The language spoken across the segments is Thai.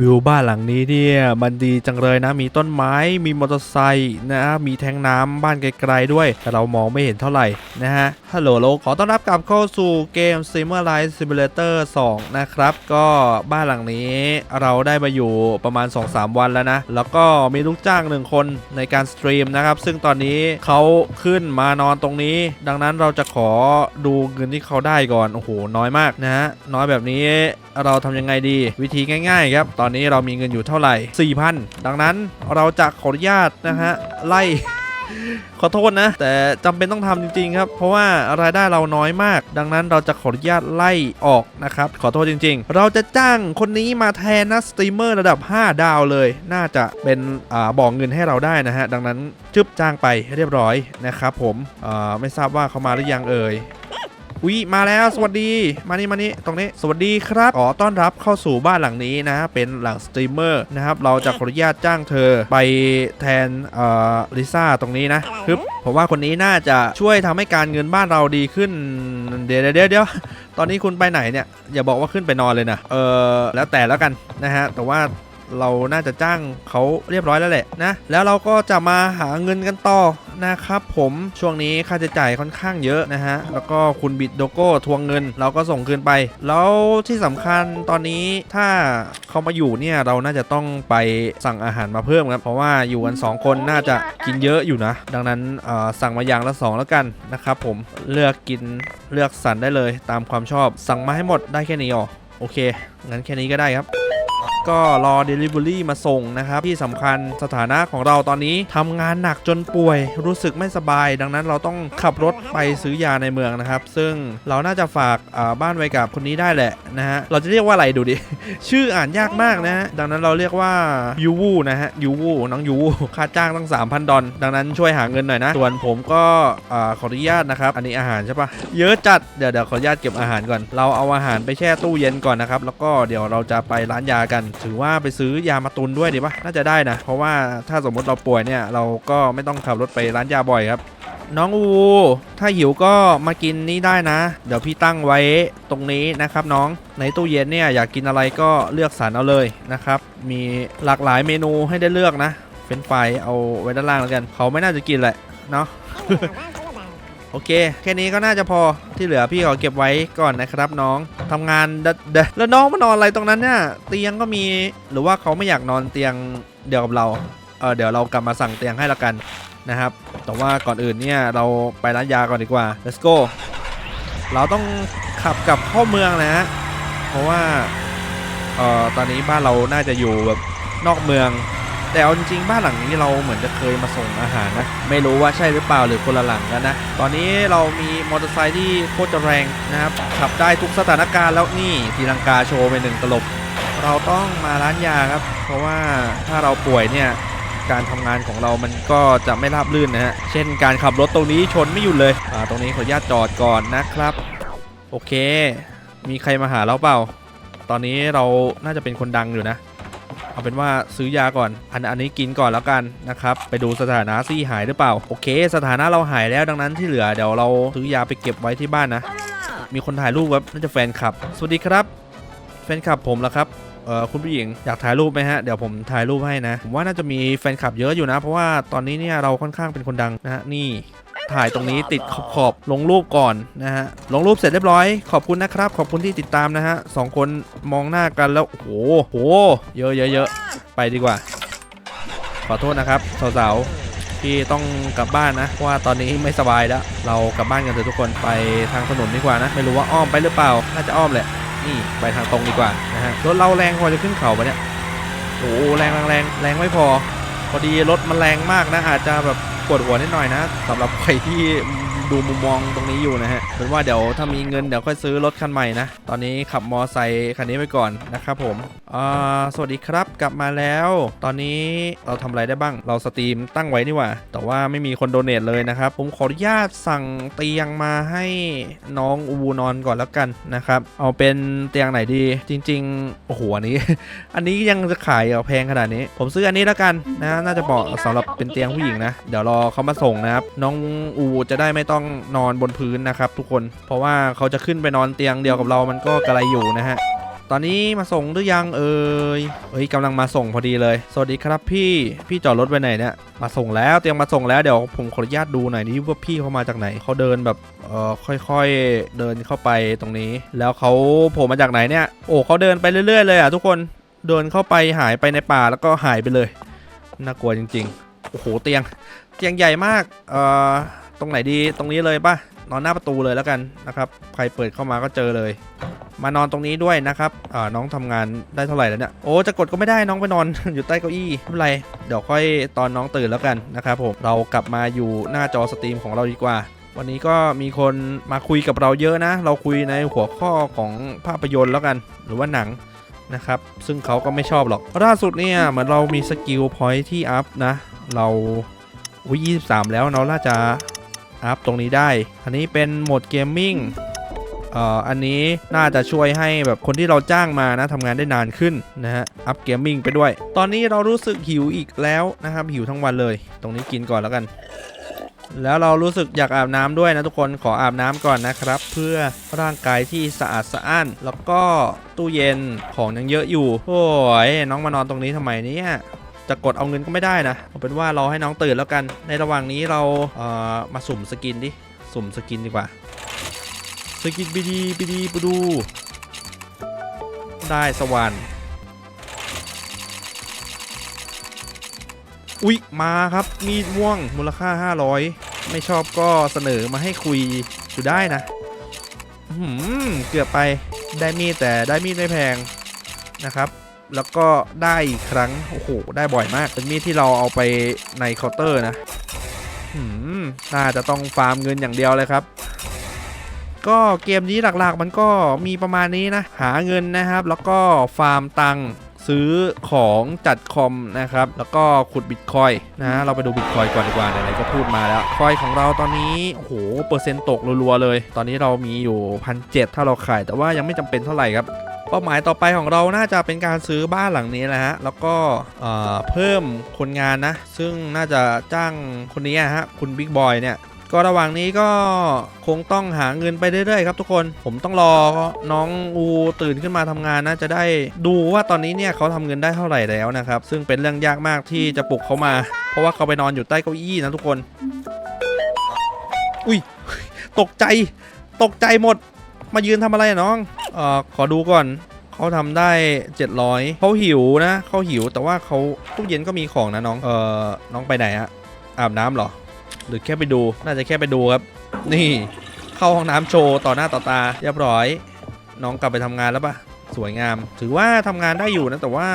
วิวบ้านหลังนี้เนี่ยมันดีจังเลยนะมีต้นไม้มีมอเตอร์ไซค์นะมีแทงน้ำบ้านไกลๆด้วย แต่เรามองไม่เห็นเท่าไหร่นะฮะฮัลโหลโลขอต้อนรับกลับเข้าสู่เกม s i m u l i z e Simulator 2 นะครับ ก็บ้านหลังนี้เราได้มาอยู่ประมาณ 2-3 วันแล้วนะ แล้วก็มีลูกจ้างหนึ่งคนในการสตรีมนะครับ ซึ่งตอนนี้เขาขึ้นมานอนตรงนี้ ดังนั้นเราจะขอดูเงินที่เขาได้ก่อน โอ้โห น้อยมากนะฮะน้อยแบบนี้เราทำยังไงดีวิธีง่าย ๆ ครับตอนอนนี้เรามีเงินอยู่เท่าไหร่ 4,000 ดังนั้นเราจะขออนุญาตนะฮะไล่ขอโทษนะ แต่จำเป็นต้องทำจริงๆครับ เพราะว่ารายได้เราน้อยมาก ดังนั้นเราจะขออนุญาตไล่ออกนะครับ ขอโทษจริง ๆ เราจะจ้างคนนี้มาแทนนะสตรีมเมอร์ระดับ 5 ดาวเลย น่าจะเป็นอ่าบอกเงินให้เราได้นะฮะ ดังนั้นจึบจ้างไปเรียบร้อยนะครับผมอ่าไม่ทราบว่าเขามาหรือยังเอ่ย อุ๊ยมาแล้วสวัสดีมานี่มานี่ตรงนี้สวัสดีครับขอต้อนรับเข้าสู่บ้านหลังนี้นะเป็นหลังสตรีมเมอร์นะครับเราจะขออนุญาตจ้างเธอไปแทนเอ่อลิซ่าตรงนี้นะคึบผมว่าคนนี้น่าจะช่วยทำให้การเงินบ้านเราดีขึ้นเดี๋ยวเดี๋ยวเดี๋ยวตอนนี้คุณไปไหนเนี่ยอย่าบอกว่าขึ้นไปนอนเลยนะเออแล้วแต่แล้วกันนะฮะแต่ว่า เราน่าจะจ้างเขาเรียบร้อยแล้วแหละนะ แล้วเราก็จะมาหาเงินกันต่อนะครับผมช่วงนี้ค่าใช้จ่ายค่อนข้างเยอะนะฮะ แล้วก็คุณบิดโดโก้ทวงเงิน เราก็ส่งคืนไป แล้วที่สำคัญตอนนี้ถ้าเขามาอยู่เนี่ยเราน่าจะต้องไปสั่งอาหารมาเพิ่มครับเพราะว่าอยู่กัน 2 คนน่าจะกินเยอะอยู่นะ ดังนั้นสั่งมาอย่างละ 2 แล้วกันนะครับผมเลือกกินเลือกสรรได้เลยตามความชอบ สั่งมาให้หมดได้แค่นี้อ๋อโอเคงั้นแค่นี้ก็ได้ครับ ก็รอ Delivery มาส่งนะครับ ที่สำคัญสถานะของเราตอนนี้ทำงานหนักจนป่วย รู้สึกไม่สบาย ดังนั้นเราต้องขับรถไปซื้อยาในเมืองนะครับ ซึ่งเราน่าจะฝากบ้านไว้กับคนนี้ได้แหละนะฮะเราจะเรียกว่าอะไรดูดิ ชื่ออ่านยากมากนะฮะดังนั้นเราเรียกว่ายูวูนะฮะยูวูน้องยูวูค่าจ้างตั้ง 3,000 ดอลดังนั้นช่วยหาเงินหน่อยนะ ส่วนผมก็ขออนุญาตนะครับ อันนี้อาหารใช่ปะเยอะจัดเดี๋ยวเดี๋ยวขออนุญาตเก็บอาหารก่อน เราเอาอาหารไปแช่ตู้เย็นก่อนนะครับแล้วก็เดี๋ยวเราจะไปร้านยากัน ถือว่าไปซื้อยามาตุนด้วยดีปะน่าจะได้นะ เพราะว่าถ้าสมมติเราป่วยเนี่ย เราก็ไม่ต้องขับรถไปร้านยาบ่อยครับ น้องอูถ้าหิวก็มากินนี่ได้นะ เดี๋ยวพี่ตั้งไว้ตรงนี้นะครับน้องในตู้เย็นเนี่ยอยากกินอะไรก็เลือกสรรเอาเลยนะครับ มีหลากหลายเมนูให้ได้เลือกนะ เฟรนฟรายเอาไว้ด้านล่างแล้วกัน เขาไม่น่าจะกินแหละเนาะ โอเค แค่นี้ก็น่าจะพอที่เหลือพี่ขอเก็บไว้ก่อนนะครับน้องทำงานเดดเดดแล้วน้องมานอนอะไรตรงนั้นเนี่ยเตียงก็มีหรือว่าเขาไม่อยากนอนเตียงเดียวกับเราเออเดี๋ยวเรากลับมาสั่งเตียงให้ละกันนะครับ แต่ว่าก่อนอื่นเนี่ยเราไปร้านยาก่อนดีกว่า let's go เราต้องขับกลับเข้าเมืองนะฮะเพราะว่าเอ่อตอนนี้บ้านเราน่าจะอยู่แบบนอกเมือง แต่เอาจริงๆบ้านหลังนี้เราเหมือนจะเคยมาส่งอาหารนะ ไม่รู้ว่าใช่หรือเปล่าหรือคนละหลังกันนะ ตอนนี้เรามีมอเตอร์ไซค์ที่โคตรจะแรงนะครับขับได้ทุกสถานการณ์แล้วนี่ตีลังกาโชว์ไปหนึ่งตลบ เราต้องมาร้านยาครับ เพราะว่าถ้าเราป่วยเนี่ยการทำงานของเรามันก็จะไม่ราบรื่นนะฮะ เช่นการขับรถตรงนี้ชนไม่หยุดเลย อ่า ตรงนี้ขออนุญาตจอดก่อนนะครับ โอเค มีใครมาหาเราเปล่า ตอนนี้เราน่าจะเป็นคนดังอยู่นะ เอาเป็นว่าซื้อยาก่อน อันอันนี้กินก่อนแล้วกันนะครับ ไปดูสถานะซี่หายหรือเปล่า โอเค สถานะเราหายแล้วดังนั้นที่เหลือเดี๋ยวเราซื้อยาไปเก็บไว้ที่บ้านนะ มีคนถ่ายรูปครับน่าจะแฟนคลับ สวัสดีครับ แฟนคลับผมแล้วครับ เอ่อคุณผู้หญิงอยากถ่ายรูปไหมฮะ เดี๋ยวผมถ่ายรูปให้นะ ผมว่าน่าจะมีแฟนคลับเยอะอยู่นะ เพราะว่าตอนนี้เนี่ยเราค่อนข้างเป็นคนดังนะฮะนี่ถ่ายตรงนี้ติดขอบขอบลงรูปก่อนนะฮะลงรูปเสร็จเรียบร้อย ขอบคุณนะครับ ขอบคุณที่ติดตามนะฮะสองคนมองหน้ากันแล้ว โอ้โหโห เยอะเยอะเยอะไปดีกว่า ขอโทษนะครับสาวๆที่ต้องกลับบ้านนะเพราะว่าตอนนี้ไม่สบายแล้ว เรากลับบ้านกันเถอะทุกคนไปทางถนนดีกว่านะ ไม่รู้ว่าอ้อมไปหรือเปล่า น่าจะอ้อมแหละ นี่ไปทางตรงดีกว่านะฮะรถเราแรงพอจะขึ้นเขาปะเนี่ยโอ้โหแรงแรงแรงแรงไม่พอ พอดีรถมันแรงมากนะอาจจะแบบปวดหัวนิดหน่อยนะสำหรับใครที่ ดูมุมมองตรงนี้อยู่นะฮะเป็นว่าเดี๋ยวถ้ามีเงินเดี๋ยวค่อยซื้อรถคันใหม่นะ ตอนนี้ขับมอไซค์คันนี้ไปก่อนนะครับผมอ่าสวัสดีครับกลับมาแล้ว ตอนนี้เราทำอะไรได้บ้าง เราสตรีมตั้งไว้นี่ว่า แต่ว่าไม่มีคนโดเนทเลยนะครับ ผมขออนุญาตสั่งเตียงมาให้น้องอูนอนก่อนแล้วกันนะครับ เอาเป็นเตียงไหนดี จริงๆ โอ้โห อันนี้ อันนี้ยังจะขายเหรอแพงขนาดนี้ ผมซื้ออันนี้แล้วกันนะ น่าจะเหมาะสำหรับเป็นเตียงผู้หญิงนะ เดี๋ยวรอเขามาส่งนะครับ น้องอูจะได้ไม่ต้องนอนบนพื้นนะครับ ทุกคนเพราะว่าเขาจะขึ้นไปนอนเตียงเดียวกับเรามันก็กระไรอยู่นะฮะตอนนี้มาส่งหรือยังเอ่ยเฮ้ยกำลังมาส่งพอดีเลย สวัสดีครับพี่ พี่จอดรถไว้ไหนเนี่ย มาส่งแล้วเตรียมมาส่งแล้วเดี๋ยวผมขออนุญาตดูหน่อยนี่ว่าพี่เขามาจากไหน เขาเดินแบบเอ่อค่อยๆเดินเข้าไปตรงนี้ แล้วเขาโผล่มาจากไหนเนี่ย โอ้เขาเดินไปเรื่อย ๆ เลยอะทุกคน เดินเข้าไปหายไปในป่าแล้วก็หายไปเลย น่ากลัวจริง ๆ โอ้โหเตียง เตียงใหญ่มาก เอ่อ ตรงไหนดีตรงนี้เลยป่ะนอนหน้าประตูเลยแล้วกันนะครับใครเปิดเข้ามาก็เจอเลย มานอนตรงนี้ด้วยนะครับอ่าน้องทำงานได้เท่าไหร่แล้วเนี่ยโอ้จะกดก็ไม่ได้น้องไปนอน อยู่ใต้เก้าอี้ไม่เป็นไรเดี๋ยวค่อยตอนน้องตื่นแล้วกันนะครับผมเรากลับมาอยู่หน้าจอสตรีมของเราดีกว่า วันนี้ก็มีคนมาคุยกับเราเยอะนะ เราคุยในหัวข้อของภาพยนตร์แล้วกัน หรือว่าหนังนะครับซึ่งเขาก็ไม่ชอบหรอกล่าสุดเนี่ยเหมือนเรามีสกิลพอยที่อัพนะเราอุ้ย23 แล้วเราะน่าจะ อัพตรงนี้ได้ อันนี้เป็นโหมดเกมมิ่งเอ่ออันนี้น่าจะช่วยให้แบบคนที่เราจ้างมานะทำงานได้นานขึ้นนะฮะ อัพเกมมิ่งไปด้วย ตอนนี้เรารู้สึกหิวอีกแล้วนะครับ หิวทั้งวันเลย ตรงนี้กินก่อนแล้วกัน แล้วเรารู้สึกอยากอาบน้ำด้วยนะทุกคนขออาบน้ำก่อนนะครับ เพื่อร่างกายที่สะอาดสะอ้าน แล้วก็ตู้เย็นของยังเยอะอยู่ โอ้ยน้องมานอนตรงนี้ทำไมเนี่ย จะกดเอาเงินก็ไม่ได้นะเอาเป็นว่าราให้น้องตื่นแล้วกัน ในระหว่างนี้เราเอ่อมาสุ่มสกินดิ สุ่มสกินดีกว่า สกินบีดีบีดีปูดู ได้สวรรค์อุ๊ย มาครับ มีดม่วงมูลค่า 500 ไม่ชอบก็เสนอมาให้คุยอยู่ได้นะหืมเกือบไปได้มีดแต่ได้มีดไม่แพงนะครับ แล้วก็ได้อีกครั้ง โอ้โห ได้บ่อยมาก เป็นมีดที่เราเอาไปในเคาน์เตอร์นะหืมน่าจะต้องฟาร์มเงินอย่างเดียวเลยครับ ก็เกมนี้หลักๆ มันก็มีประมาณนี้นะ หาเงินนะครับ แล้วก็ฟาร์มตังค์ซื้อของจัดคอมนะครับ แล้วก็ขุดบิตคอยนะเราไปดูบิตคอยก่อนดีกว่าไหนๆก็พูดมาแล้วคอยของเราตอนนี้โอ้โหเปอร์เซ็นต์ตกรัวๆเลย ตอนนี้เรามีอยู่พันเถ้าเราขายแต่ว่ายังไม่จำเป็นเท่าไหร่ครับ เป้าหมายต่อไปของเราน่าจะเป็นการซื้อบ้านหลังนี้แหละฮะ แล้วก็เพิ่มคนงานนะ ซึ่งน่าจะจ้างคนนี้ฮะ คุณบิ๊กบอยเนี่ย ก็ระหว่างนี้ก็คงต้องหาเงินไปเรื่อยๆครับทุกคน ผมต้องรอน้องอูตื่นขึ้นมาทำงานนะ จะได้ดูว่าตอนนี้เนี่ยเขาทำเงินได้เท่าไหร่แล้วนะครับ ซึ่งเป็นเรื่องยากมากที่จะปลุกเขามา เพราะว่าเขาไปนอนอยู่ใต้เก้าอี้นะทุกคน อุ้ย ตกใจ ตกใจหมด มายืนทำอะไรอะน้อง เอ่อขอดูก่อนเขาทำได้ 700เขาหิวนะเขาหิวแต่ว่าเขาตู้เย็นก็มีของนะน้องเอ่อน้องไปไหนอะอาบน้ำเหรอ หรือแค่ไปดูน่าจะแค่ไปดูครับ นี่เข้าห้องน้ำโชว์ต่อหน้าต่อตาเรียบร้อย น้องกลับไปทำงานแล้วปะสวยงาม ถือว่าทำงานได้อยู่นะแต่ว่า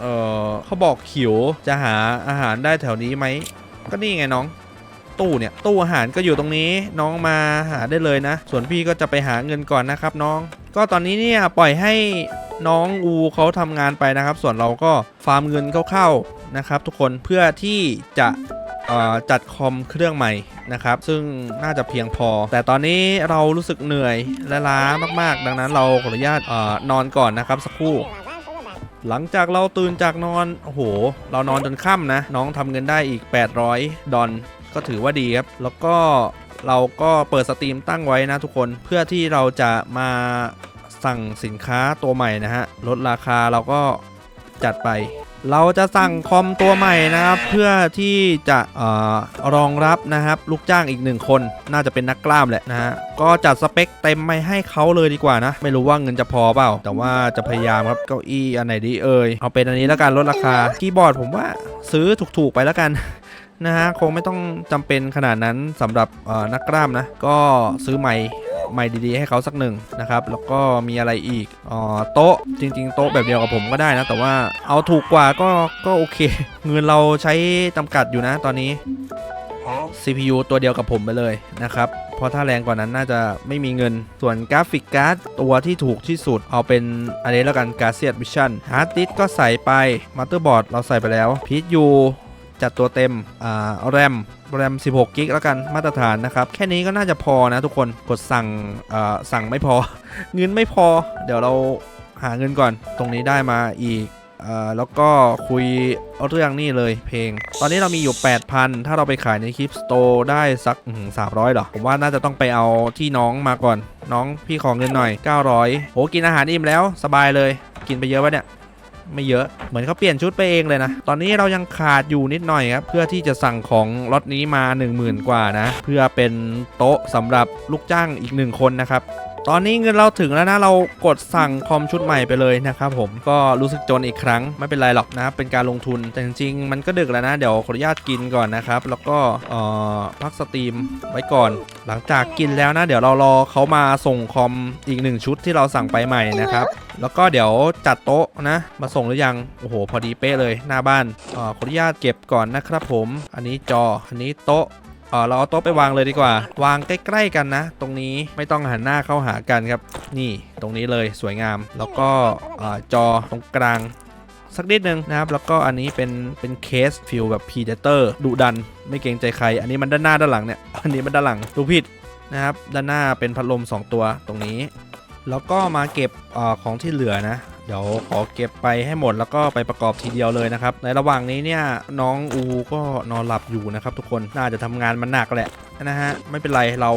เออเขาบอกหิวจะหาอาหารได้แถวนี้ไหมก็นี่ไงน้องตู้เนี่ยตู้อาหารก็อยู่ตรงนี้น้องมาหาได้เลยนะ ส่วนพี่ก็จะไปหาเงินก่อนนะครับน้อง ก็ตอนนี้เนี่ยปล่อยให้น้องอูเขาทำงานไปนะครับ ส่วนเราก็ฟาร์มเงินเข้าๆนะครับ ทุกคนเพื่อที่จะจัดคอมเครื่องใหม่นะครับ ซึ่งน่าจะเพียงพอ แต่ตอนนี้เรารู้สึกเหนื่อยและล้ามากๆ ดังนั้นเราขออนุญาตออนอนก่อนนะครับสักครู่ หลังจากเราตื่นจากนอนโอ้โห เรานอนจนค่ำนะ น้องทำเงินได้อีก 800 ดอลก็ถือว่าดีครับ แล้วก็ เราก็เปิดสตรีมตั้งไว้นะทุกคนเพื่อที่เราจะมาสั่งสินค้าตัวใหม่นะฮะลดราคาเราก็จัดไป เราจะสั่งคอมตัวใหม่นะครับ เพื่อที่จะออรองรับนะครับ ลูกจ้างอีกหนึ่งคนน่าจะเป็นนักกล้ามแหละนะฮะก็จัดสเปคเต็มไปให้เขาเลยดีกว่านะ ไม่รู้ว่าเงินจะพอเปล่า แต่ว่าจะพยายามครับเก้าอี้อันไหนดีเอ่ยเอาเป็นอันนี้แล้วกันลดราคาคีย์บอร์ดผมว่าซื้อถูกๆไปแล้วกัน นะฮะคงไม่ต้องจำเป็นขนาดนั้นสำหรับนักกล้ามนะ ก็ซื้อใหม่ใหม่ดีๆให้เขาสักหนึ่งนะครับ แล้วก็มีอะไรอีกอ๋อโต๊ะจริง ๆ โต๊ะแบบเดียวกับผมก็ได้นะ แต่ว่าเอาถูกกว่าก็ก็โอเค เงินเราใช้จำกัดอยู่นะตอนนี้ CPU ตัวเดียวกับผมไปเลยนะครับ เพราะถ้าแรงกว่านั้นน่าจะไม่มีเงิน ส่วนกราฟิกการ์ดตัวที่ถูกที่สุดเอาเป็นอันนี้แล้วกัน g a r c i a s Vision Hard Disk ก็ใส่ไป Motherboard เราใส่ไปแล้ว PSU จัดตัวเต็มอ่า RAM RAM 16 กิกแล้วกันมาตรฐานนะครับ แค่นี้ก็น่าจะพอนะทุกคนกดสั่งอ่าสั่งไม่พอ เงินไม่พอ เดี๋ยวเราหาเงินก่อน ตรงนี้ได้มาอีกอ่อแล้วก็คุยเรื่องนี่เลยเพลง ตอนนี้เรามีอยู่ 8,000 ถ้าเราไปขายในคลิปสโตร์ได้สักสามร้อยหรอ ผมว่าน่าจะต้องไปเอาที่น้องมาก่อน น้องพี่ขอเงินหน่อย 900โหกินอาหารอิ่มแล้วสบายเลย กินไปเยอะปะเนี่ย ไม่เยอะ เหมือนเขาเปลี่ยนชุดไปเองเลยนะ ตอนนี้เรายังขาดอยู่นิดหน่อยครับ เพื่อที่จะสั่งของล็อตนี้มา 10,000 กว่านะ เพื่อเป็นโต๊ะสำหรับลูกจ้างอีกหนึ่งคนนะครับ ตอนนี้เงินเราถึงแล้วนะเรากดสั่งคอมชุดใหม่ไปเลยนะครับผมก็รู้สึกจนอีกครั้งไม่เป็นไรหรอกนะเป็นการลงทุนแต่จริงๆมันก็ดึกแล้วนะเดี๋ยวขออนุญาตกินก่อนนะครับ แล้วก็เอ่อพักสตรีมไว้ก่อน หลังจากกินแล้วนะ เดี๋ยวเรารอเขามาส่งคอมอีกหนึ่งชุดที่เราสั่งไปใหม่นะครับแล้วก็เดี๋ยวจัดโต๊ะนะ มาส่งหรือยังโอ้โหพอดีเป๊ะเลยหน้าบ้านอ่อขออนุญาตเก็บก่อนนะครับผม อันนี้จออันนี้โต๊ะ ออเราเอาโต๊ะไปวางเลยดีกว่า วางใกล้ ๆ กันนะ ตรงนี้ไม่ต้องหันหน้าเข้าหากันครับ นี่ตรงนี้เลยสวยงาม แล้วก็จอตรงกลางสักนิดนึงนะครับ แล้วก็อันนี้เป็นเป็นเคสฟิลแบบพีเดเตอร์ดุดัน ไม่เกรงใจใคร อันนี้มันด้านหน้าด้านหลังเนี่ย อันนี้มันด้านหลังดูผิดนะครับ ด้านหน้าเป็นพัดลม 2 ตัวตรงนี้ แล้วก็มาเก็บอของที่เหลือนะ เดี๋ยวขอเก็บไปให้หมดแล้วก็ไปประกอบทีเดียวเลยนะครับ ในระหว่างนี้เนี่ยน้องอูก็นอนหลับอยู่นะครับ ทุกคนน่าจะทำงานมันหนักแหละนะฮะไม่เป็นไรเรา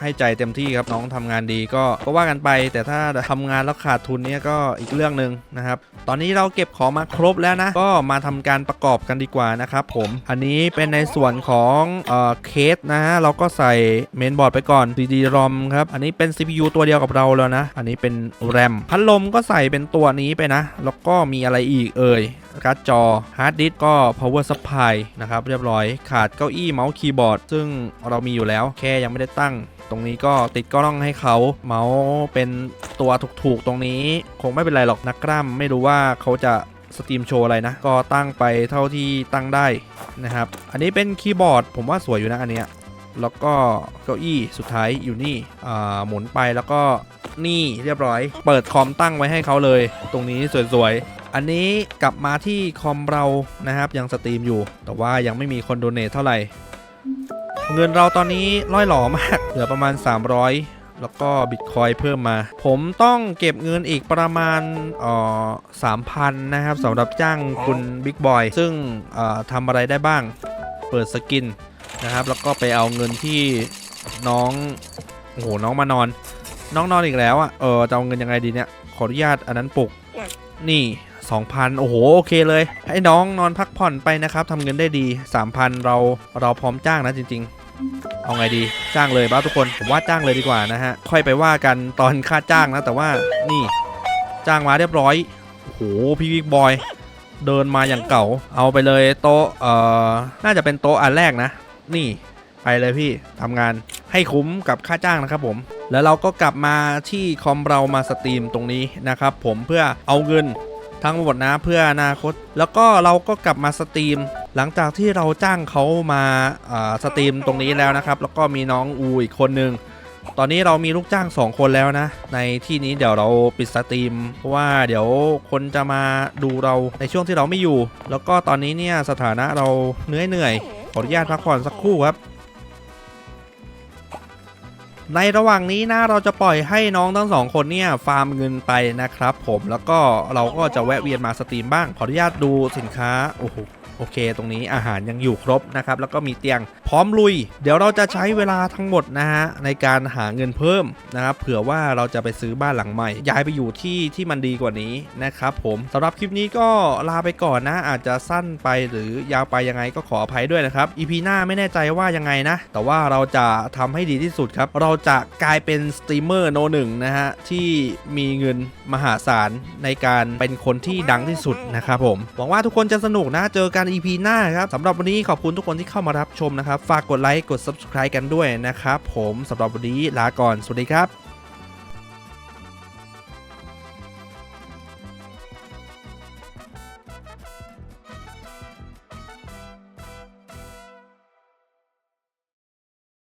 ให้ใจเต็มที่ครับน้องทำงานดีก็ก็ว่ากันไป แต่ถ้าทำงานแล้วขาดทุนเนี่ยก็อีกเรื่องหนึ่งนะครับตอนนี้เราเก็บของมาครบแล้วนะ ก็มาทำการประกอบกันดีกว่านะครับผมอันนี้เป็นในส่วนของเอ่อเคสนะฮะเราก็ใส่เมนบอร์ดไปก่อน CD-ROM ครับอันนี้เป็น CPU ตัวเดียวกับเราแล้วนะ อันนี้เป็น RAM พัดลมก็ใส่เป็นตัวนี้ไปนะ แล้วก็มีอะไรอีกเอ่ย การ์ดจอฮาร์ดดิสก็ power supply นะครับเรียบร้อยขาดเก้าอี้เมาส์คีย์บอร์ดซึ่งเรามีอยู่แล้วแค่ยังไม่ได้ตั้งตรงนี้ก็ติดกล้องให้เขาเมาส์เป็นตัวถูกๆตรงนี้ คงไม่เป็นไรหรอกนักกล้ามไม่รู้ว่าเขาจะสตรีมโชว์อะไรนะ ก็ตั้งไปเท่าที่ตั้งได้นะครับ อันนี้เป็นคีย์บอร์ด ผมว่าสวยอยู่นะอันเนี้ยแล้วก็เก้าอี้สุดท้ายอยู่นี่อ่าหมุนไปแล้วก็นี่เรียบร้อย เปิดคอมตั้งไว้ให้เขาเลย ตรงนี้สวยๆ อันนี้กลับมาที่คอมเรานะครับ ยังสตรีมอยู่ แต่ว่ายังไม่มีคนโดเนทเท่าไหร่ เงินเราตอนนี้ร่อยหลอมาก เหลือประมาณ 300 แล้วก็บิตคอยเพิ่มมา ผมต้องเก็บเงินอีกประมาณเอ่อสามพันนะครับสำหรับจ้างคุณบิ๊กบอยซึ่งเอ่อทำอะไรได้บ้าง เปิดสกินนะครับ แล้วก็ไปเอาเงินที่น้องโอ้โหน้องมานอน น้องนอนอีกแล้วอะ่ะเออจะเอาเงินยังไงดีเนี่ยขออนุญาตอันนั้นปลุกนี่ 2,000 โอ้โห โอเคเลย ให้น้องนอนพักผ่อนไปนะครับทำเงินได้ดี 3,000 เราเราพร้อมจ้างนะจริง ๆ เอาไงดีจ้างเลยบ้าทุกคนผมว่าจ้างเลยดีกว่านะฮะค่อยไปว่ากันตอนค่าจ้างนะ แต่ว่านี่จ้างมาเรียบร้อยโอ้โหพี่วิกบอยเดินมาอย่างเก่า เอาไปเลยโต๊ะเอ่อน่าจะเป็นโต๊ะอันแรกนะ นี่ไปเลยพี่ทำงานให้คุ้มกับค่าจ้างนะครับผม แล้วเราก็กลับมาที่คอมเรามาสตรีมตรงนี้นะครับผมเพื่อเอาเงิน ทั้งหมดนะเพื่ออนาคต แล้วก็เราก็กลับมาสตรีม หลังจากที่เราจ้างเขามาสตรีมตรงนี้แล้วนะครับ แล้วก็มีน้องอูอีกคนนึงตอนนี้เรามีลูกจ้าง 2 คนแล้วนะ ในที่นี้เดี๋ยวเราปิดสตรีม เพราะว่าเดี๋ยวคนจะมาดูเราในช่วงที่เราไม่อยู่ แล้วก็ตอนนี้เนี่ยสถานะเราเหนื่อยเหนื่อยๆขออนุญาตพักผ่อนสักครู่ครับ ในระหว่างนี้นะเราจะปล่อยให้น้องทั้งสองคนเนี่ยฟาร์มเงินไปนะครับผมแล้วก็เราก็จะแวะเวียนมาสตรีมบ้างขออนุญาตดูสินค้าโอ้โห โอเค ตรงนี้อาหารยังอยู่ครบนะครับ แล้วก็มีเตียงพร้อมลุย เดี๋ยวเราจะใช้เวลาทั้งหมดนะฮะในการหาเงินเพิ่มนะครับ เผื่อว่าเราจะไปซื้อบ้านหลังใหม่ ย้ายไปอยู่ที่ที่มันดีกว่านี้นะครับผมสำหรับคลิปนี้ก็ลาไปก่อนนะ อาจจะสั้นไปหรือยาวไปยังไงก็ขออภัยด้วยนะครับ EP หน้าไม่แน่ใจว่ายังไงนะ แต่ว่าเราจะทำให้ดีที่สุดครับ เราจะกลายเป็นสตรีมเมอร์โนหนึ่งนะฮะที่มีเงินมหาศาลในการเป็นคนที่ดังที่สุดนะครับผมหวังว่าทุกคนจะสนุกนะเจอกัน EP หน้าครับสำหรับวันนี้ขอบคุณทุกคนที่เข้ามารับชมนะครับ ฝากกดไลค์กด subscribe กันด้วยนะครับผมสำหรับวันนี้ลาก่อน สวัสดีครับ